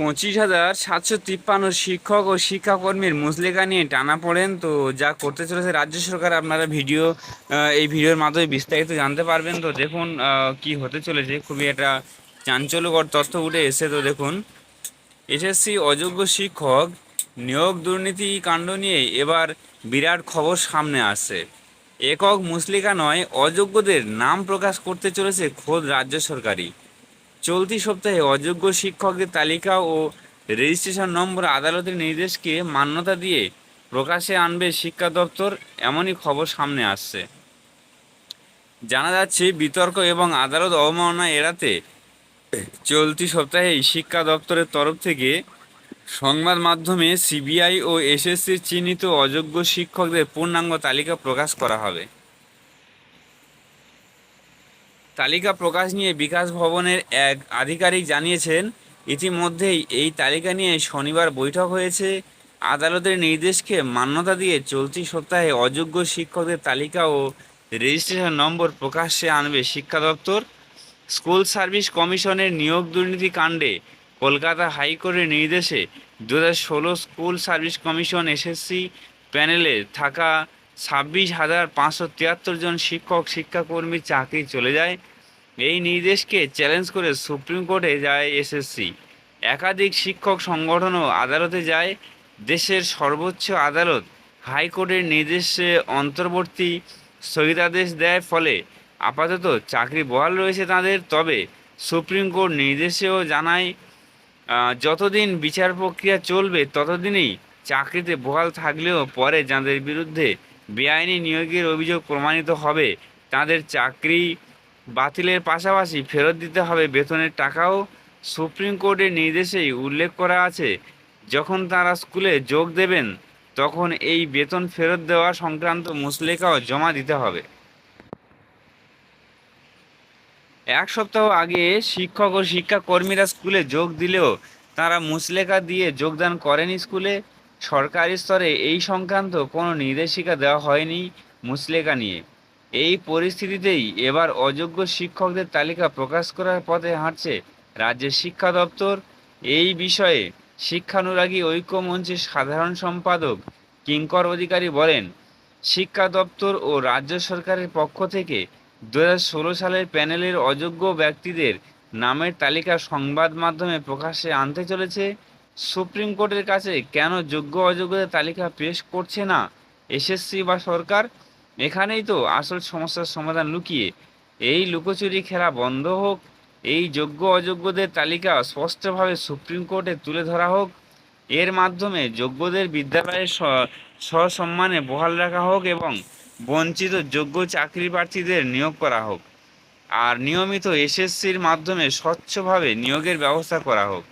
পঁচিশ হাজার সাতশো তিপ্পান্ন শিক্ষক ও শিক্ষাকর্মীর মুসলেখা নিয়ে টানা পড়েন। তো যা করতে চলেছে রাজ্য সরকার, আপনারা ভিডিও এই ভিডিওর মাধ্যমে বিস্তারিত জানতে পারবেন। তো দেখুন কি হতে চলেছে। খুবই একটা চাঞ্চল্যকর তথ্য উঠে এসে তো দেখুন, এসএসসি অযোগ্য শিক্ষক নিয়োগ দুর্নীতি কাণ্ড নিয়ে এবার বিরাট খবর সামনে আসছে। একক মুসলিকা নয়, অযোগ্যদের নাম প্রকাশ করতে চলেছে খোদ রাজ্য সরকারই। চলতি সপ্তাহে অযোগ্য শিক্ষকদের তালিকা ও রেজিস্ট্রেশন নম্বর আদালতের নির্দেশকে মান্যতা দিয়ে প্রকাশে আনবে শিক্ষা দপ্তর, এমনই খবর সামনে আসছে। জানা যাচ্ছে, বিতর্ক এবং আদালত অবমাননা এড়াতে চলতি সপ্তাহেই শিক্ষা দপ্তরের তরফ থেকে সংবাদ মাধ্যমে সিবিআই ও এসএসসির চিহ্নিত অযোগ্য শিক্ষকদের পূর্ণাঙ্গ তালিকা প্রকাশ করা হবে। তালিকা প্রকাশ নিয়ে বিকাশ ভবনের এক আধিকারিক জানিয়েছেন, ইতিমধ্যেই এই তালিকা নিয়ে শনিবার বৈঠক হয়েছে। আদালতের নির্দেশকে মান্যতা দিয়ে চলতি সপ্তাহে অযোগ্য শিক্ষকদের তালিকা ও রেজিস্ট্রেশন নম্বর প্রকাশ্যে আনবে শিক্ষা দপ্তর। স্কুল সার্ভিস কমিশনের নিয়োগ দুর্নীতি কাণ্ডে কলকাতা হাইকোর্টের নির্দেশে দু স্কুল সার্ভিস কমিশন এসএসসি প্যানেলে থাকা ছাব্বিশ হাজার পাঁচশো তিয়াত্তর জন শিক্ষক শিক্ষাকর্মীর চাকরি চলে যায়। এই নির্দেশকে চ্যালেঞ্জ করে সুপ্রিম কোর্টে যায় এসএসসি একাধিক শিক্ষক সংগঠনও আদালতে যায়। দেশের সর্বোচ্চ আদালত হাইকোর্টের নির্দেশে অন্তর্বর্তী স্থগিতাদেশ দেয়, ফলে আপাতত চাকরি বহাল রয়েছে তাদের। তবে সুপ্রিম কোর্ট নির্দেশেও জানায় যতদিন বিচার প্রক্রিয়া চলবে, ততদিনই চাকরিতে বহাল থাকলেও পরে যাদের বিরুদ্ধে বেআইনি নিয়োগের অভিযোগ প্রমাণিত হবে। তাদের চাকরি বাতিলের পাশাপাশি ফেরত দিতে হবে বেতনের টাকাও সুপ্রিম কোর্টের নির্দেশেই উল্লেখ করা আছে। যখন তারা স্কুলে যোগ দেবেন, তখন এই বেতন ফেরত দেওয়া সংক্রান্ত মুসলেখাও জমা দিতে হবে। এক সপ্তাহ আগে শিক্ষক ও শিক্ষাকর্মীরা স্কুলে যোগ দিলেও তারা মুসলেখা দিয়ে যোগদান করেনি স্কুলে। সরকারি স্তরে এই সংক্রান্ত কোনো নির্দেশিকা দেওয়া হয়নি মুসলেকা নিয়ে। এই পরিস্থিতিতেই এবার অযোগ্য শিক্ষকদের তালিকা প্রকাশ করার পথে হাঁটছে রাজ্যের শিক্ষা দপ্তর। এই বিষয়ে শিক্ষানুরাগী ঐক্য মঞ্চের সাধারণ সম্পাদক কিঙ্কর অধিকারী বলেন, শিক্ষা দপ্তর ও রাজ্য সরকারের পক্ষ থেকে দু সালের প্যানেলের অযোগ্য ব্যক্তিদের নামের তালিকা সংবাদ মাধ্যমে প্রকাশ্যে আনতে চলেছে। সুপ্রিম কোর্টের কাছে কেন যোগ্য অযোগ্যদের তালিকা পেশ করছে না? এসএসসি বা সরকার? এখানেই তো আসল সমস্যার সমাধান লুকিয়ে। এই লুকোচুরি খেলা বন্ধ হোক, এই যোগ্য অযোগ্যদের তালিকা স্পষ্টভাবে সুপ্রিম কোর্টে তুলে ধরা হোক, এর মাধ্যমে যোগ্যদের বিদ্যালয়ে স- সসম্মানে বহাল রাখা হোক এবং বঞ্চিত যোগ্য চাকরি প্রার্থীদের নিয়োগ করা হোক। আর নিয়মিত এসএসসির মাধ্যমে স্বচ্ছভাবে নিয়োগের ব্যবস্থা করা হোক।